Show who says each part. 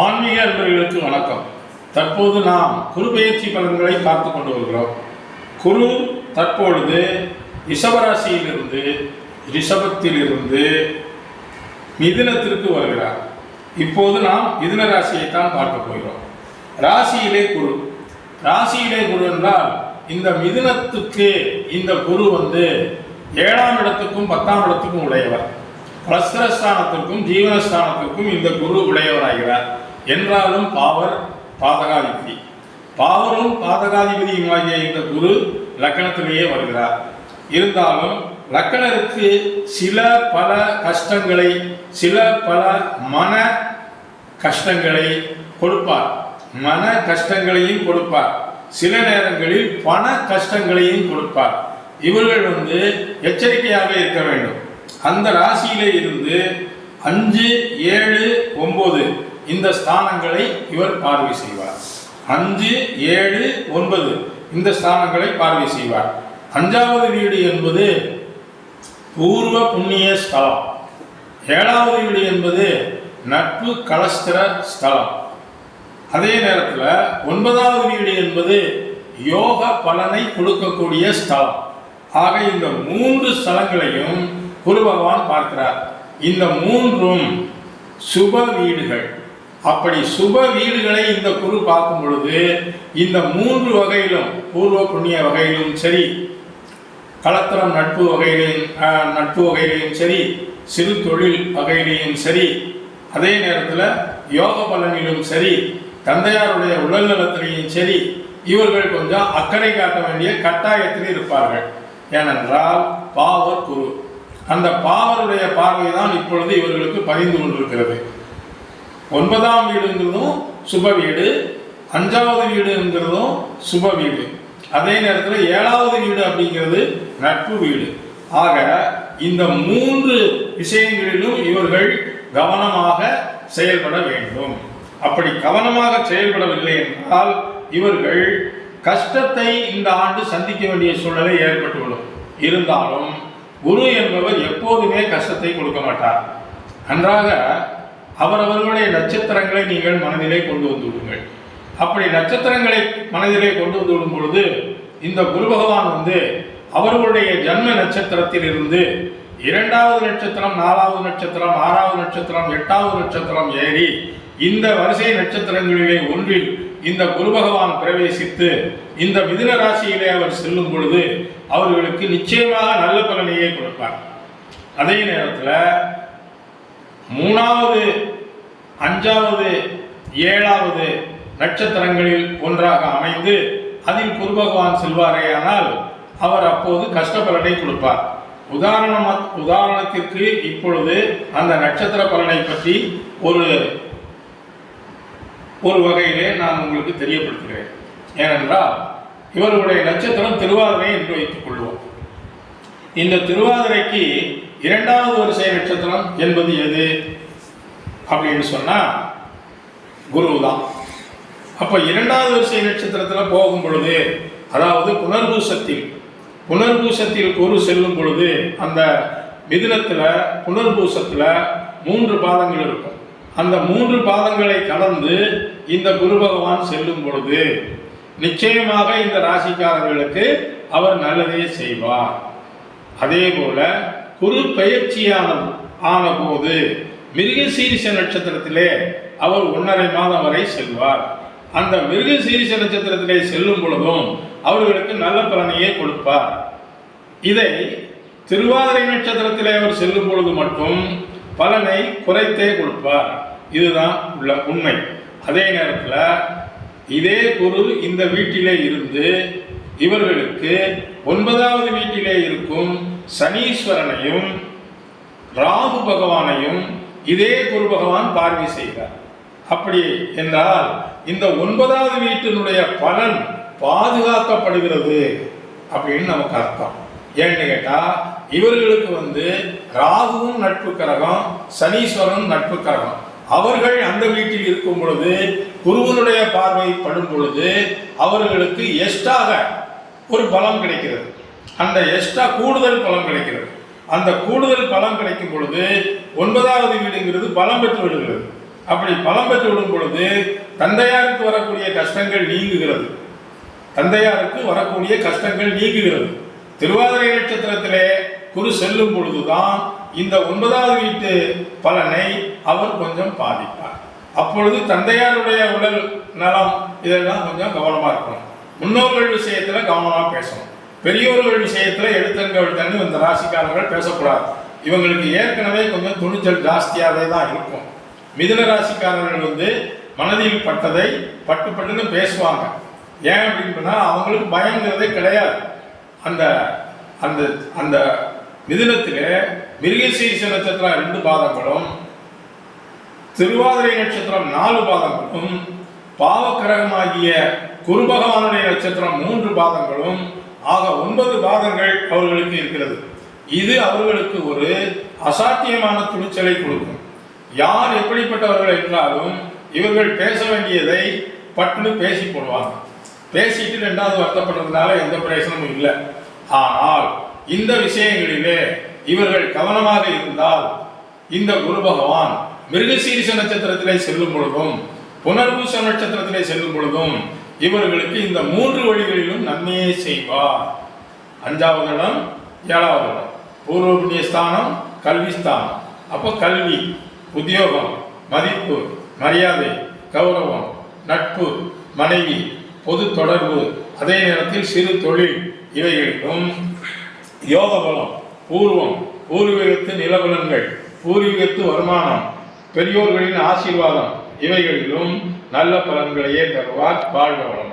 Speaker 1: ஆன்மீக அன்பர்களுக்கு வணக்கம். தற்போது நாம் குரு பெயர்ச்சி பலன்களை பார்த்து கொண்டு வருகிறோம். குரு தற்பொழுது ரிஷபராசியிலிருந்து ரிஷபத்திலிருந்து மிதுனத்திற்கு வருகிறார். இப்போது நாம் மிதுன ராசியை தான் பார்க்க போகிறோம். ராசியிலே குரு. ராசியிலே குரு என்றால் இந்த மிதுனத்துக்கு இந்த குரு வந்து ஏழாம் இடத்துக்கும் பத்தாம் இடத்துக்கும் உடையவர். வஸ்திரஸ்தானத்திற்கும் ஜீவனஸ்தானத்திற்கும் இந்த குரு உடையவராகிறார். என்றாலும் பாவர் பாதகாதிபதி. பாவரும் பாதகாதிபதியுமாகிய இந்த குரு லக்கணத்திலேயே வருகிறார். இருந்தாலும் லக்கணருக்கு சில பல கஷ்டங்களை சில பல மன கஷ்டங்களை கொடுப்பார். மன கஷ்டங்களையும் கொடுப்பார். சில நேரங்களில் பண கஷ்டங்களையும் கொடுப்பார். இவர்கள் வந்து எச்சரிக்கையாக இருக்க வேண்டும். அந்த ராசியிலே இருந்து அஞ்சு ஏழு ஒன்பது இந்த ஸ்தானங்களை இவர் பார்வை செய்வார். அஞ்சு ஏழு ஒன்பது இந்த ஸ்தானங்களை பார்வை செய்வார். அஞ்சாவது வீடு என்பது பூர்வ புண்ணிய ஸ்தலம். ஏழாவது வீடு என்பது நட்பு கலஸ்திர ஸ்தலம். அதே நேரத்தில் ஒன்பதாவது வீடு என்பது யோக பலனை கொடுக்கக்கூடிய ஸ்தலம். ஆக இந்த மூன்று ஸ்தலங்களையும் குரு பகவான் பார்க்கிறார். இந்த மூன்றும் சுப வீடுகள். அப்படி சுப வீடுகளை இந்த குரு பார்க்கும் பொழுது இந்த மூன்று வகையிலும் பூர்வ புண்ணிய வகையிலும் சரி கலத்திரம் நட்பு வகையிலையும் நட்பு வகையிலையும் சரி சிறு தொழில் வகையிலையும் சரி அதே நேரத்தில் யோக பலனிலும் சரி தந்தையாருடைய உடல் நலத்திலையும் சரி இவர்கள் கொஞ்சம் அக்கறை காட்ட வேண்டிய கட்டாயத்தில் இருப்பார்கள். ஏனென்றால் பாவர் குரு. அந்த பாவருடைய பார்வை தான் இப்பொழுது இவர்களுக்கு பதிந்து கொண்டிருக்கிறது. ஒன்பதாம் வீடுங்கிறதும் சுப வீடு அஞ்சாவது வீடுங்கிறதும் சுப வீடு. அதே நேரத்தில் ஏழாவது வீடு அப்படிங்கிறது நட்பு வீடு. ஆக இந்த மூன்று விஷயங்களிலும் இவர்கள் கவனமாக செயல்பட வேண்டும். அப்படி கவனமாக செயல்படவில்லை என்றால் இவர்கள் கஷ்டத்தை இந்த ஆண்டு சந்திக்க வேண்டிய சூழ்நிலை ஏற்பட்டுவிடும். இருந்தாலும் குரு என்பவர் எப்போதுமே கஷ்டத்தை கொடுக்க மாட்டார். நன்றாக அவரவர்களுடைய நட்சத்திரங்களை நீங்கள் மனதிலே கொண்டு வந்து விடுங்கள். அப்படி நட்சத்திரங்களை மனதிலே கொண்டு வந்து விடும் பொழுது இந்த குரு பகவான் வந்து அவர்களுடைய ஜன்ம நட்சத்திரத்தில் இருந்து இரண்டாவது நட்சத்திரம் நாலாவது நட்சத்திரம் ஆறாவது நட்சத்திரம் எட்டாவது நட்சத்திரம் ஏறி இந்த வரிசை நட்சத்திரங்களிலே ஒன்றில் இந்த குரு பகவான் பிரவேசித்து இந்த மிதுன ராசியிலே அவர் செல்லும் பொழுது அவர்களுக்கு நிச்சயமாக நல்ல பலனையே கொடுப்பார். அதே நேரத்தில் மூணாவது அஞ்சாவது ஏழாவது நட்சத்திரங்களில் ஒன்றாக அமைந்து அதில் குரு பகவான் செல்வாரேயானால் அவர் அப்போது கஷ்ட பலனை கொடுப்பார். உதாரணம் உதாரணத்திற்கு இப்பொழுது அந்த நட்சத்திர பலனை பற்றி ஒரு ஒரு வகையிலே நான் உங்களுக்கு தெரியப்படுத்துகிறேன். ஏனென்றால் இவர்களுடைய நட்சத்திரம் திருவாதிரை என்று வைத்துக் கொள்வோம். இந்த திருவாதிரைக்கு இரண்டாவது வரிசை நட்சத்திரம் என்பது எது? அப்படின்னு சொன்னால் குரு தான் அப்போ இரண்டாவது வரிசை நட்சத்திரத்தில் போகும் பொழுது அதாவது புனர்பூசத்தில் புனர்பூசத்தில் குரு செல்லும் பொழுது அந்த மிதினத்தில் புனர்பூசத்தில் மூன்று பாதங்கள் இருக்கும். அந்த மூன்று பாதங்களை கடந்து இந்த குரு பகவான் செல்லும் பொழுது நிச்சயமாக இந்த ராசிக்காரர்களுக்கு அவர் நல்லதே செய்வார். அதே போல குரு பயிற்சியான ஆன போது மிருகசீரிச நட்சத்திரத்திலே அவர் ஒன்றரை மாதம் வரை செல்வார். அந்த மிருகசீரிச நட்சத்திரத்திலே செல்லும் பொழுதும் அவர்களுக்கு நல்ல பலனையே கொடுப்பார். இதை திருவாதிரை நட்சத்திரத்திலே அவர் செல்லும் பொழுது மட்டும் பலனை குறைத்தே கொடுப்பார். இதுதான் உள்ள உண்மை. அதே நேரத்தில் இதே குரு இந்த வீட்டிலே இருந்து இவர்களுக்கு ஒன்பதாவது வீட்டிலே இருக்கும் சனீஸ்வரனையும் ராகு பகவானையும் இதே குரு பகவான் பார்வை செய்கிறார் அப்படி என்றால் இந்த ஒன்பதாவது வீட்டினுடைய பலன் பாதுகாக்கப்படுகிறது அப்படின்னு நமக்கு அர்த்தம். ஏன்னு கேட்டா இவர்களுக்கு வந்து ராகுவும் நட்பு கரகம் சனீஸ்வரனும் நட்பு கரகம். அவர்கள் அந்த வீட்டில் இருக்கும் பொழுது குருவனுடைய பார்வை படும் பொழுது அவர்களுக்கு எஸ்டாக ஒரு பலம் கிடைக்கிறது. அந்த எஸ்டா கூடுதல் பலம் கிடைக்கிறது. அந்த கூடுதல் பலம் கிடைக்கும் பொழுது ஒன்பதாவது வீடுங்கிறது பலம் பெற்று விடுகிறது. அப்படி பலம் பெற்று விடும் பொழுது தந்தையாருக்கு வரக்கூடிய கஷ்டங்கள் நீங்குகிறது. தந்தையாருக்கு வரக்கூடிய கஷ்டங்கள் நீங்குகிறது. திருவாதிரை நட்சத்திரத்திலே குரு செல்லும் பொழுதுதான் இந்த ஒன்பதாவது வீட்டு பலனை அவர் கொஞ்சம் பாதிப்பார். அப்பொழுது தந்தையாருடைய உடல் நலம் இதெல்லாம் கொஞ்சம் கவனமாக இருக்கணும். முன்னோர்கள் விஷயத்தில் கவனமாக பேசணும். பெரியோர்கள் விஷயத்தில் எழுத்தங்கள் தண்ணி இந்த ராசிக்காரர்கள் பேசக்கூடாது. இவங்களுக்கு ஏற்கனவே கொஞ்சம் துணிச்சல் ஜாஸ்தியாகவே தான் இருக்கும். மிதுன ராசிக்காரர்கள் வந்து மனதில் பட்டதை பட்டு பட்டுன்னு பேசுவாங்க. ஏன் அப்படின்னு அவங்களுக்கு பயங்கிறதே கிடையாது. அந்த அந்த அந்த மிதினத்தில் மிருகசீச நட்சத்திரம் ரெண்டு பாதங்களும் திருவாதிரை நட்சத்திரம் நாலு பாதங்களும் பாவக்கிரகமாகிய குரு பகவானுடைய நட்சத்திரம் மூன்று பாதங்களும் ஆக ஒன்பது பாதங்கள் அவர்களுக்கு இருக்கிறது. இது அவர்களுக்கு ஒரு அசாத்தியமான துணிச்சலை கொடுக்கும். யார் எப்படிப்பட்டவர்கள் என்றாலும் இவர்கள் பேச வேண்டியதை பட்டுன்னு பேசி போடுவாங்க. பேசிட்டு ரெண்டாவது வருத்தப்படுறதுனால எந்த பிரயோசனமும் இல்லை. ஆனால் இந்த விஷயங்களிலே இவர்கள் கவனமாக இருந்தால் இந்த குரு பகவான் மிருகசீரிச நட்சத்திரத்திலே செல்லும் பொழுதும் புனர்பூச நட்சத்திரத்திலே செல்லும் பொழுதும் இவர்களுக்கு இந்த மூன்று வழிகளிலும் நன்மையை செய்வார். அஞ்சாவது இடம் ஏழாவது இடம். பூர்வ ஸ்தானம் கல்வி ஸ்தானம். அப்போ கல்வி உத்தியோகம் மதிப்பு மரியாதை கௌரவம் நட்பு மனைவி பொது தொடர்பு. அதே நேரத்தில் சிறு தொழில் இவைகளிலும் யோக பலம் பூர்வம் பூர்வீகத்து நிலவலன்கள் பூர்வீகத்து வருமானம் பெரியோர்களின் ஆசீர்வாதம் இவைகளிலும் நல்ல பலன்களையே தருவார் வாழ்க வளம்